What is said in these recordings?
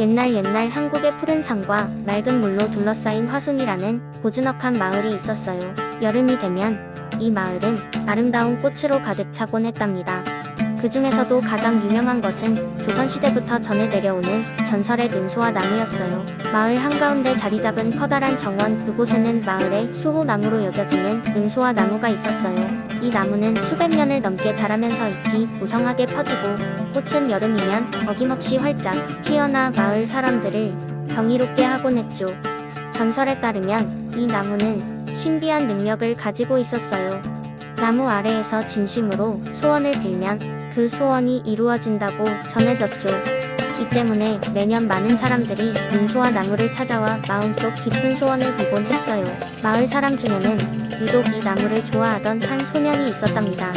옛날 옛날 한국의 푸른 산과 맑은 물로 둘러싸인 화순이라는 고즈넉한 마을이 있었어요. 여름이 되면 이 마을은 아름다운 꽃으로 가득 차곤 했답니다. 그 중에서도 가장 유명한 것은 조선시대부터 전해 내려오는 전설의 능소와 나무였어요. 마을 한가운데 자리 잡은 커다란 정원 그곳에는 마을의 수호나무로 여겨지는 능소와 나무가 있었어요. 이 나무는 수백 년을 넘게 자라면서 잎이 무성하게 퍼지고 꽃은 여름이면 어김없이 활짝 피어나 마을 사람들을 경이롭게 하곤 했죠. 전설에 따르면 이 나무는 신비한 능력을 가지고 있었어요. 나무 아래에서 진심으로 소원을 빌면 그 소원이 이루어진다고 전해졌죠. 이 때문에 매년 많은 사람들이 능소와 나무를 찾아와 마음속 깊은 소원을 비곤 했어요. 마을 사람 중에는 유독 이 나무를 좋아하던 한 소년이 있었답니다.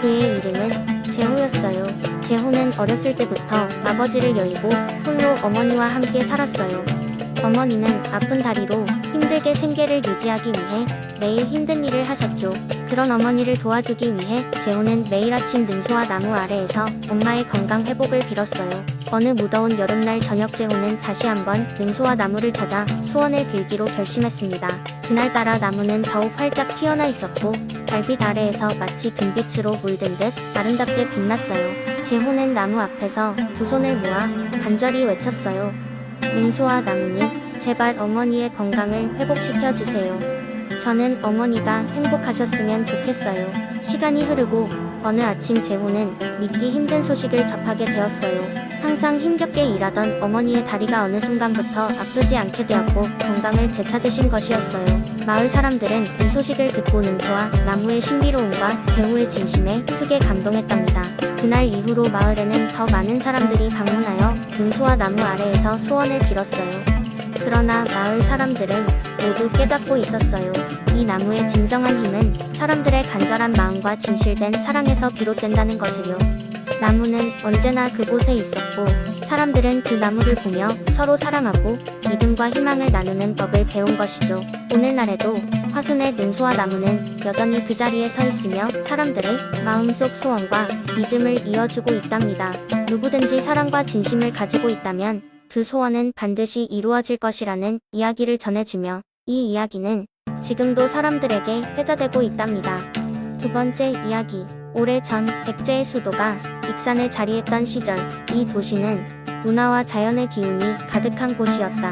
그의 이름은 재호였어요. 재호는 어렸을 때부터 아버지를 여의고 홀로 어머니와 함께 살았어요. 어머니는 아픈 다리로 힘들게 생계를 유지하기 위해 매일 힘든 일을 하셨죠. 그런 어머니를 도와주기 위해 재호는 매일 아침 능소와 나무 아래에서 엄마의 건강 회복을 빌었어요. 어느 무더운 여름날 저녁 재호는 다시 한번 능소와 나무를 찾아 소원을 빌기로 결심했습니다. 그날따라 나무는 더욱 활짝 피어나 있었고 달빛 아래에서 마치 금빛으로 물든 듯 아름답게 빛났어요. 재호는 나무 앞에서 두 손을 모아 간절히 외쳤어요. 능소와 나무님, 제발 어머니의 건강을 회복시켜 주세요. 저는 어머니가 행복하셨으면 좋겠어요. 시간이 흐르고 어느 아침 재호는 믿기 힘든 소식을 접하게 되었어요. 항상 힘겹게 일하던 어머니의 다리가 어느 순간부터 아프지 않게 되었고 건강을 되찾으신 것이었어요. 마을 사람들은 이 소식을 듣고 능소와 나무의 신비로움과 재호의 진심에 크게 감동했답니다. 그날 이후로 마을에는 더 많은 사람들이 방문하여 능소와 나무 아래에서 소원을 빌었어요. 그러나 마을 사람들은 모두 깨닫고 있었어요. 이 나무의 진정한 힘은 사람들의 간절한 마음과 진실된 사랑에서 비롯된다는 것을요. 나무는 언제나 그곳에 있었고 사람들은 그 나무를 보며 서로 사랑하고 믿음과 희망을 나누는 법을 배운 것이죠. 오늘날에도 화순의 능소와 나무는 여전히 그 자리에 서 있으며 사람들의 마음속 소원과 믿음을 이어주고 있답니다. 누구든지 사랑과 진심을 가지고 있다면 그 소원은 반드시 이루어질 것이라는 이야기를 전해주며 이 이야기는 지금도 사람들에게 회자되고 있답니다. 두 번째 이야기. 오래전 백제의 수도가 익산에 자리했던 시절 이 도시는 문화와 자연의 기운이 가득한 곳이었다.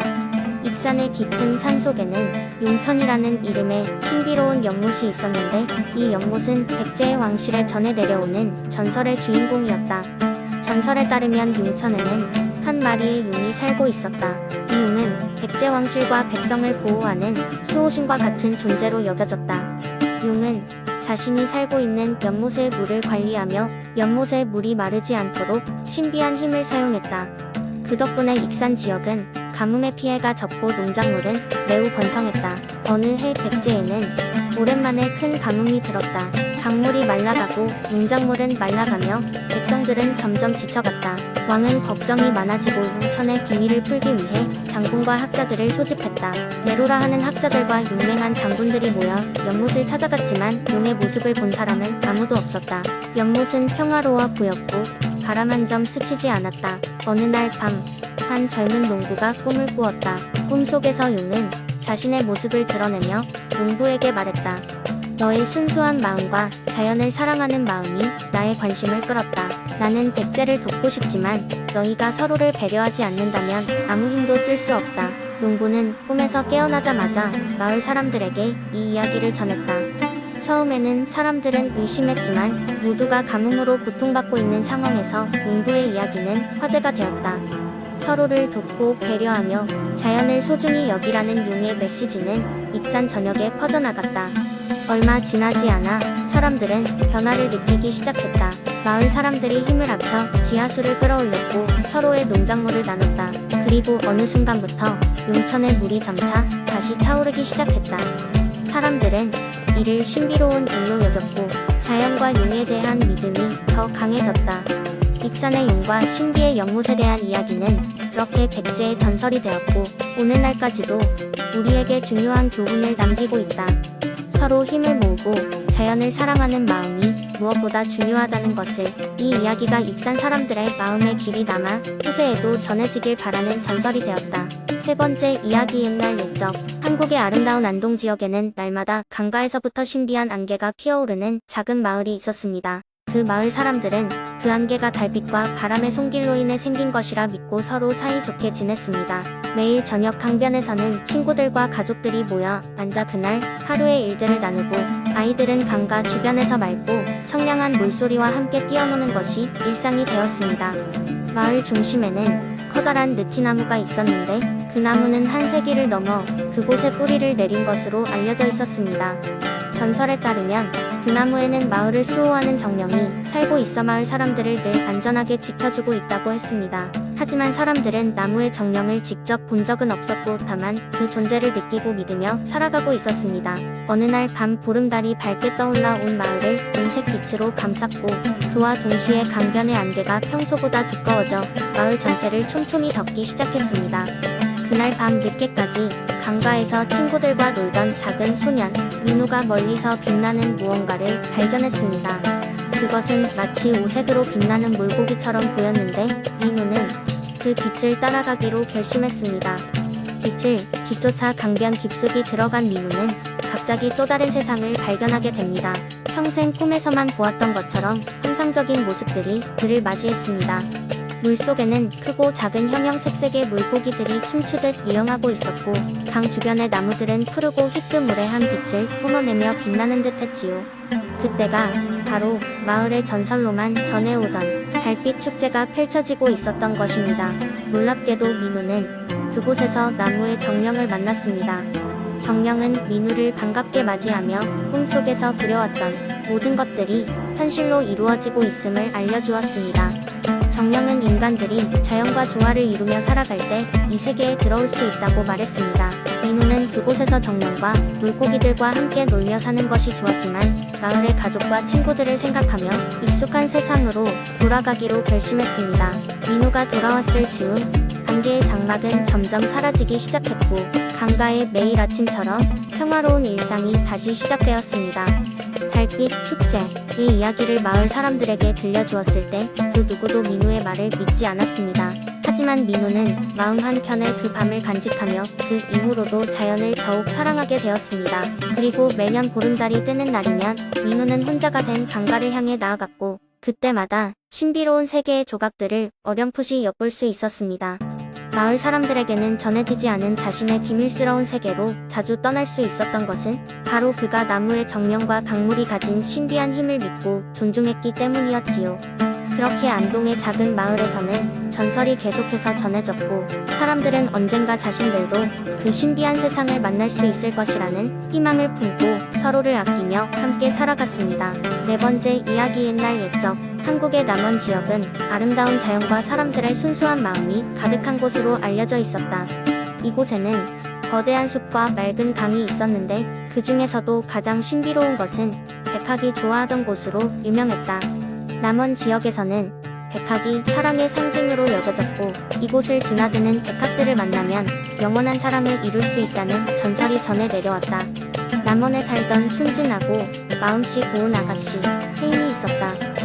익산의 깊은 산 속에는 용천이라는 이름의 신비로운 연못이 있었는데 이 연못은 백제의 왕실에 전해 내려오는 전설의 주인공이었다. 전설에 따르면 용천에는 한 마리의 용이 살고 있었다. 이 용은 백제 왕실과 백성을 보호하는 수호신과 같은 존재로 여겨졌다. 용은 자신이 살고 있는 연못의 물을 관리하며 연못의 물이 마르지 않도록 신비한 힘을 사용했다. 그 덕분에 익산 지역은 가뭄의 피해가 적고 농작물은 매우 번성했다. 어느 해 백제에는 오랜만에 큰 가뭄이 들었다. 강물이 말라가고 농작물은 말라가며 백성들은 점점 지쳐갔다. 왕은 걱정이 많아지고 용천의 비밀을 풀기 위해 장군과 학자들을 소집했다. 네로라 하는 학자들과 용맹한 장군들이 모여 연못을 찾아갔지만 용의 모습을 본 사람은 아무도 없었다. 연못은 평화로워 보였고 바람 한 점 스치지 않았다. 어느 날 밤, 한 젊은 농부가 꿈을 꾸었다. 꿈속에서 용은 자신의 모습을 드러내며 농부에게 말했다. 너의 순수한 마음과 자연을 사랑하는 마음이 나의 관심을 끌었다. 나는 백제를 돕고 싶지만 너희가 서로를 배려하지 않는다면 아무 힘도 쓸 수 없다. 농부는 꿈에서 깨어나자마자 마을 사람들에게 이 이야기를 전했다. 처음에는 사람들은 의심했지만 모두가 가뭄으로 고통받고 있는 상황에서 농부의 이야기는 화제가 되었다. 서로를 돕고 배려하며 자연을 소중히 여기라는 용의 메시지는 익산 전역에 퍼져나갔다. 얼마 지나지 않아 사람들은 변화를 느끼기 시작했다. 마을 사람들이 힘을 합쳐 지하수를 끌어올렸고 서로의 농작물을 나눴다. 그리고 어느 순간부터 용천의 물이 점차 다시 차오르기 시작했다. 사람들은 이를 신비로운 일로 여겼고 자연과 용에 대한 믿음이 더 강해졌다. 익산의 용과 신비의 연못에 대한 이야기는 그렇게 백제의 전설이 되었고 오늘날까지도 우리에게 중요한 교훈을 남기고 있다. 서로 힘을 모으고 자연을 사랑하는 마음이 무엇보다 중요하다는 것을 이 이야기가 익산 사람들의 마음에 길이 남아 후세에도 전해지길 바라는 전설이 되었다. 세 번째 이야기 옛날 옛적 한국의 아름다운 안동 지역에는 날마다 강가에서부터 신비한 안개가 피어오르는 작은 마을이 있었습니다. 그 마을 사람들은 그 안개가 달빛과 바람의 손길로 인해 생긴 것이라 믿고 서로 사이좋게 지냈습니다. 매일 저녁 강변에서는 친구들과 가족들이 모여 앉아 그날 하루의 일들을 나누고 아이들은 강가 주변에서 맑고 청량한 물소리와 함께 뛰어노는 것이 일상이 되었습니다. 마을 중심에는 커다란 느티나무가 있었는데 그 나무는 한 세기를 넘어 그곳에 뿌리를 내린 것으로 알려져 있었습니다. 전설에 따르면 그 나무에는 마을을 수호하는 정령이 살고 있어 마을 사람들을 늘 안전하게 지켜주고 있다고 했습니다. 하지만 사람들은 나무의 정령을 직접 본 적은 없었고 다만 그 존재를 느끼고 믿으며 살아가고 있었습니다. 어느 날 밤 보름달이 밝게 떠올라 온 마을을 은색 빛으로 감쌌고 그와 동시에 강변의 안개가 평소보다 두꺼워져 마을 전체를 촘촘히 덮기 시작했습니다. 그날 밤 늦게까지 강가에서 친구들과 놀던 작은 소년 민우가 멀리서 빛나는 무언가를 발견했습니다. 그것은 마치 오색으로 빛나는 물고기처럼 보였는데 민우는 그 빛을 따라가기로 결심했습니다. 빛을 뒤쫓아 강변 깊숙이 들어간 민우는 갑자기 또 다른 세상을 발견하게 됩니다. 평생 꿈에서만 보았던 것처럼 환상적인 모습들이 그를 맞이했습니다. 물속에는 크고 작은 형형색색의 물고기들이 춤추듯 이용하고 있었고 강 주변의 나무들은 푸르고 희끄무레한 빛을 뿜어내며 빛나는 듯했지요. 그때가 바로 마을의 전설로만 전해오던 달빛 축제가 펼쳐지고 있었던 것입니다. 놀랍게도 민우는 그곳에서 나무의 정령을 만났습니다. 정령은 민우를 반갑게 맞이하며 꿈속에서 그려왔던 모든 것들이 현실로 이루어지고 있음을 알려주었습니다. 정령은 인간들이 자연과 조화를 이루며 살아갈 때 이 세계에 들어올 수 있다고 말했습니다. 민우는 그곳에서 정령과 물고기들과 함께 놀며 사는 것이 좋았지만 마을의 가족과 친구들을 생각하며 익숙한 세상으로 돌아가기로 결심했습니다. 민우가 돌아왔을 즈음 안개의 장막은 점점 사라지기 시작했고 강가의 매일 아침처럼 평화로운 일상이 다시 시작되었습니다. 달빛 축제 이 이야기를 마을 사람들에게 들려주었을 때 그 누구도 민우의 말을 믿지 않았습니다. 하지만 민우는 마음 한켠에 그 밤을 간직하며 그 이후로도 자연을 더욱 사랑하게 되었습니다. 그리고 매년 보름달이 뜨는 날이면 민우는 혼자가 된 강가를 향해 나아갔고 그때마다 신비로운 세계의 조각들을 어렴풋이 엿볼 수 있었습니다. 마을 사람들에게는 전해지지 않은 자신의 비밀스러운 세계로 자주 떠날 수 있었던 것은 바로 그가 나무의 정령과 강물이 가진 신비한 힘을 믿고 존중했기 때문이었지요. 그렇게 안동의 작은 마을에서는 전설이 계속해서 전해졌고 사람들은 언젠가 자신들도 그 신비한 세상을 만날 수 있을 것이라는 희망을 품고 서로를 아끼며 함께 살아갔습니다. 네 번째 이야기 옛날 옛적 한국의 남원 지역은 아름다운 자연과 사람들의 순수한 마음이 가득한 곳으로 알려져 있었다. 이곳에는 거대한 숲과 맑은 강이 있었는데 그 중에서도 가장 신비로운 것은 백학이 좋아하던 곳으로 유명했다. 남원 지역에서는 백학이 사랑의 상징으로 여겨졌고 이곳을 드나드는 백학들을 만나면 영원한 사랑을 이룰 수 있다는 전설이 전해 내려왔다. 남원에 살던 순진하고 마음씨 고운 아가씨.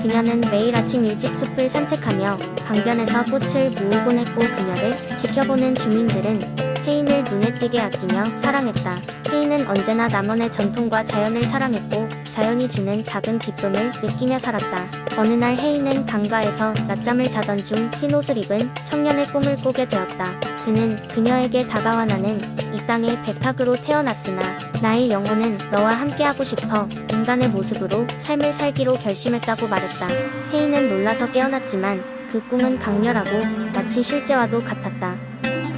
그녀는 매일 아침 일찍 숲을 산책하며 강변에서 꽃을 모으곤 했고 그녀를 지켜보는 주민들은 혜인을 눈에 띄게 아끼며 사랑했다. 혜인은 언제나 남원의 전통과 자연을 사랑했고 자연이 주는 작은 기쁨을 느끼며 살았다. 어느 날 혜인은 강가에서 낮잠을 자던 중 흰 옷을 입은 청년의 꿈을 꾸게 되었다. 그는 그녀에게 다가와 나는 이 땅의 백학으로 태어났으나 나의 영혼은 너와 함께하고 싶어 인간의 모습으로 삶을 살기로 결심했다고 말했다. 혜인은 놀라서 깨어났지만 그 꿈은 강렬하고 마치 실제와도 같았다.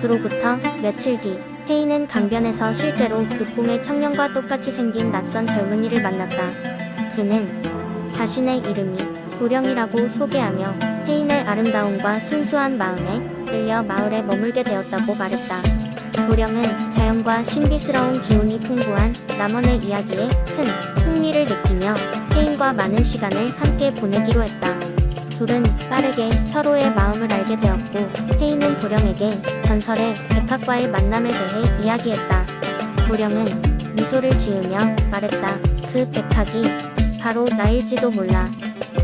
그로부터 며칠 뒤 혜인은 강변에서 실제로 그 꿈의 청년과 똑같이 생긴 낯선 젊은이를 만났다. 그는 자신의 이름이 도령이라고 소개하며 혜인의 아름다움과 순수한 마음에 끌려 마을에 머물게 되었다고 말했다. 도령은 자연과 신비스러운 기운이 풍부한 남원의 이야기에 큰 흥미를 느끼며 혜인과 많은 시간을 함께 보내기로 했다. 둘은 빠르게 서로의 마음을 알게 되었고 혜인은 도령에게 전설의 백학과의 만남에 대해 이야기했다. 도령은 미소를 지으며 말했다. 그 백학이 바로 나일지도 몰라.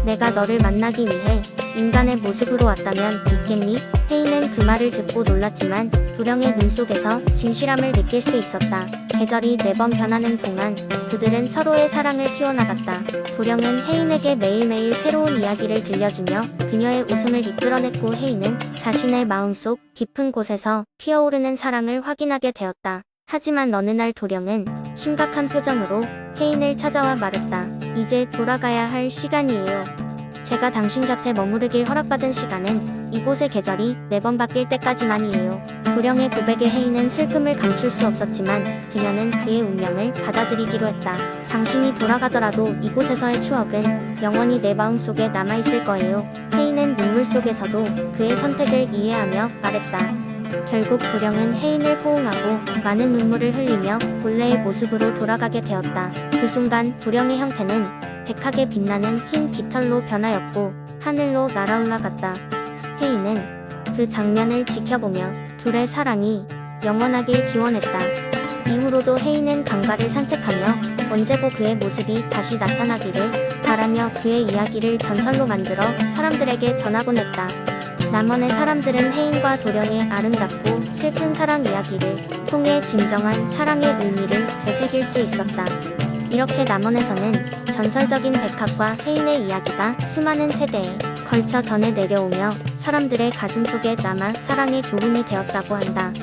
내가 너를 만나기 위해 인간의 모습으로 왔다면 믿겠니? 혜인은 그 말을 듣고 놀랐지만 도령의 눈 속에서 진실함을 느낄 수 있었다. 계절이 매번 변하는 동안 그들은 서로의 사랑을 키워나갔다. 도령은 혜인에게 매일매일 새로운 이야기를 들려주며 그녀의 웃음을 이끌어냈고 혜인은 자신의 마음속 깊은 곳에서 피어오르는 사랑을 확인하게 되었다. 하지만 어느 날 도령은 심각한 표정으로 혜인을 찾아와 말했다. 이제 돌아가야 할 시간이에요. 제가 당신 곁에 머무르길 허락받은 시간은 이곳의 계절이 네 번 바뀔 때까지만이에요. 도령의 고백에 혜인은 슬픔을 감출 수 없었지만 그녀는 그의 운명을 받아들이기로 했다. 당신이 돌아가더라도 이곳에서의 추억은 영원히 내 마음속에 남아있을 거예요. 혜인은 눈물 속에서도 그의 선택을 이해하며 말했다. 결국 도령은 혜인을 포옹하고 많은 눈물을 흘리며 본래의 모습으로 돌아가게 되었다. 그 순간 도령의 형태는 백하게 빛나는 흰 깃털로 변하였고 하늘로 날아올라갔다. 혜인은 그 장면을 지켜보며 둘의 사랑이 영원하길 기원했다. 이후로도 혜인은 강가를 산책하며 언제고 그의 모습이 다시 나타나기를 바라며 그의 이야기를 전설로 만들어 사람들에게 전하곤 했다. 남원의 사람들은 혜인과 도령의 아름답고 슬픈 사랑 이야기를 통해 진정한 사랑의 의미를 되새길 수 있었다. 이렇게 남원에서는 전설적인 백합과 혜인의 이야기가 수많은 세대에 걸쳐 전해 내려오며 사람들의 가슴 속에 남아 사랑의 교훈이 되었다고 한다.